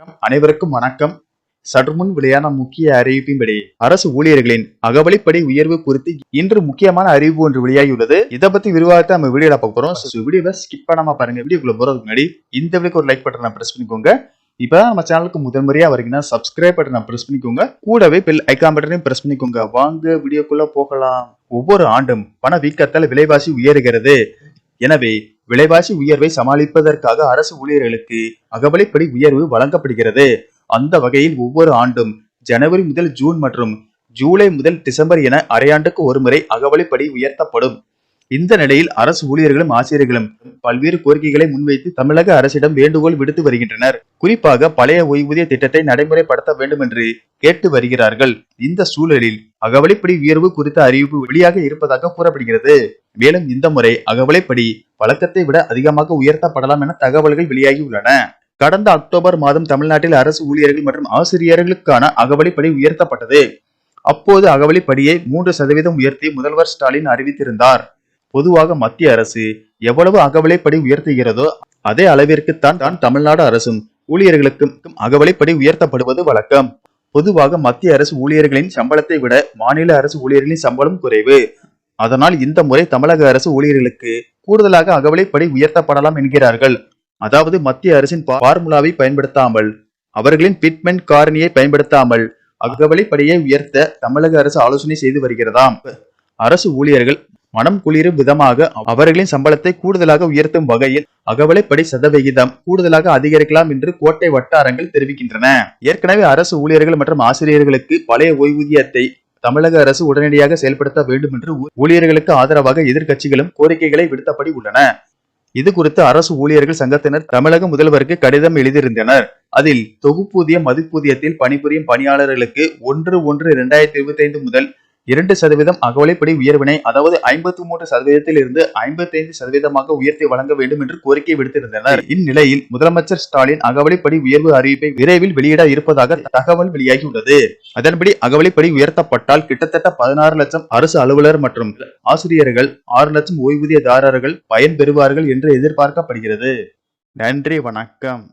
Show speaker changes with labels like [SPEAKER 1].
[SPEAKER 1] அனைவருக்கும் வணக்கம். சற்றுமுன் வெளியான முக்கிய அறிவிப்பின்படி அரசு ஊழியர்களின் அகவலிப்படி உயர்வு குறித்து இன்று முக்கியமான அறிவிப்பு ஒன்று வெளியாகியுள்ளது. இதை பத்தி விரிவாகத்தை நம்ம வீடியோல பார்க்க போறோம். வீடியோவை ஸ்கிப் பண்ணாம பாருங்க. வீடியோக்குள்ள போறதுக்கு முன்னாடி இந்த வீடியோக்கு ஒரு லைக் பட்டனை பிரஸ் பண்ணிக்கோங்க. இப்பதான் நம்ம சேனலுக்கு முதன்முறையா வரீங்கன்னா சப்ஸ்கிரைப் பட்டனை பிரஸ் பண்ணிக்கோங்க. கூடவே பெல் ஐக்கான் பட்டனையும் பிரஸ் பண்ணிக்கோங்க. வாங்க வீடியோக்குள்ள போகலாம். ஒவ்வொரு ஆண்டும் பண வீக்கத்தால் விலைவாசி உயருகிறது. எனவே விலைவாசி உயர்வை சமாளிப்பதற்காக அரசு ஊழியர்களுக்கு அகவலைப்படி உயர்வு வழங்கப்படுகிறது. அந்த வகையில் ஒவ்வொரு ஆண்டும் ஜனவரி முதல் ஜூன் மற்றும் ஜூலை முதல் டிசம்பர் என அரையாண்டுக்கு ஒருமுறை அகவலைப்படி உயர்த்தப்படும். இந்த நிலையில் அரசு ஊழியர்களும் ஆசிரியர்களும் பல்வேறு கோரிக்கைகளை முன்வைத்து தமிழக அரசிடம் வேண்டுகோள் விடுத்து வருகின்றனர். குறிப்பாக பழைய ஓய்வூதிய திட்டத்தை நடைமுறைப்படுத்த வேண்டும் என்று கேட்டு வருகிறார்கள். இந்த சூழலில் அகவலைப்படி உயர்வு குறித்த அறிவிப்பு வெளியாக இருப்பதாக கூறப்படுகிறது. மேலும் இந்த முறை அகவலைப்படி வழக்கத்தை விட அதிகமாக உயர்த்தப்படலாம் என தகவல்கள் வெளியாகியுள்ளன. கடந்த அக்டோபர் மாதம் தமிழ்நாட்டில் அரசு ஊழியர்கள் மற்றும் ஆசிரியர்களுக்கான அகவலைப்படி உயர்த்தப்பட்டது. அப்போது அகவலைப்படியை மூன்று சதவீதம் உயர்த்தி முதல்வர் ஸ்டாலின் அறிவித்திருந்தார். பொதுவாக மத்திய அரசு எவ்வளவு அகவலைப்படி உயர்த்துகிறதோ அதே அளவிற்குத்தான் தான் தமிழ்நாடு அரசும் ஊழியர்களுக்கும் அகவலைப்படி உயர்த்தப்படுவது வழக்கம். பொதுவாக மத்திய அரசு ஊழியர்களின் சம்பளத்தை விட மாநில அரசு ஊழியர்களின் சம்பளம் குறைவு. அதனால் இந்த முறை தமிழக அரசு ஊழியர்களுக்கு கூடுதலாக அகவலைப்படி உயர்த்தப்படலாம் என்கிறார்கள். அதாவது மத்திய அரசின் பார்முலாவை பயன்படுத்தாமல் அவர்களின் பிட்மெண்ட் காரணியை பயன்படுத்தாமல் அகவலைப்படியை உயர்த்த தமிழக அரசு ஆலோசனை செய்து வருகிறதாம். அரசு ஊழியர்கள் மனம் குளிரும் விதமாக அவர்களின் சம்பளத்தை கூடுதலாக உயர்த்தும் வகையில் அகவலைப்படி சதவிகிதம் கூடுதலாக அதிகரிக்கலாம் என்று கோட்டை வட்டாரங்கள் தெரிவிக்கின்றன. ஏற்கனவே அரசு ஊழியர்கள் மற்றும் ஆசிரியர்களுக்கு பழைய ஓய்வூதியத்தை தமிழக அரசு உடனடியாக செயல்படுத்த வேண்டும் என்று ஊழியர்களுக்கு ஆதரவாக எதிர்க்கட்சிகளும் கோரிக்கைகளை விடுத்தபடி உள்ளன. இது குறித்து அரசு ஊழியர்கள் சங்கத்தினர் தமிழக முதல்வருக்கு கடிதம் எழுதியிருந்தனர். அதில் தொகுப்பூதியம் மதிப்பூதியத்தில் பணிபுரியும் பணியாளர்களுக்கு ஒன்று ஒன்று இரண்டாயிரத்தி இருபத்தி ஐந்து முதல் இரண்டு சதவீதம் அகவலைப்படி உயர்வினை அதாவது ஐம்பத்தி மூன்று சதவீதத்தில் இருந்து ஐம்பத்தி ஐந்து சதவீதமாக உயர்த்தி வழங்க வேண்டும் என்று கோரிக்கை விடுத்திருந்தனர். இந்நிலையில் முதலமைச்சர் ஸ்டாலின் அகவலைப்படி உயர்வு அறிவிப்பை விரைவில் வெளியிட இருப்பதாக தகவல் வெளியாகியுள்ளது. அதன்படி அகவலைப்படி உயர்த்தப்பட்டால் கிட்டத்தட்ட பதினாறு லட்சம் அரசு அலுவலர் மற்றும் ஆசிரியர்கள் ஆறு லட்சம் ஓய்வூதியதாரர்கள் பயன்பெறுவார்கள் என்று எதிர்பார்க்கப்படுகிறது. நன்றி வணக்கம்.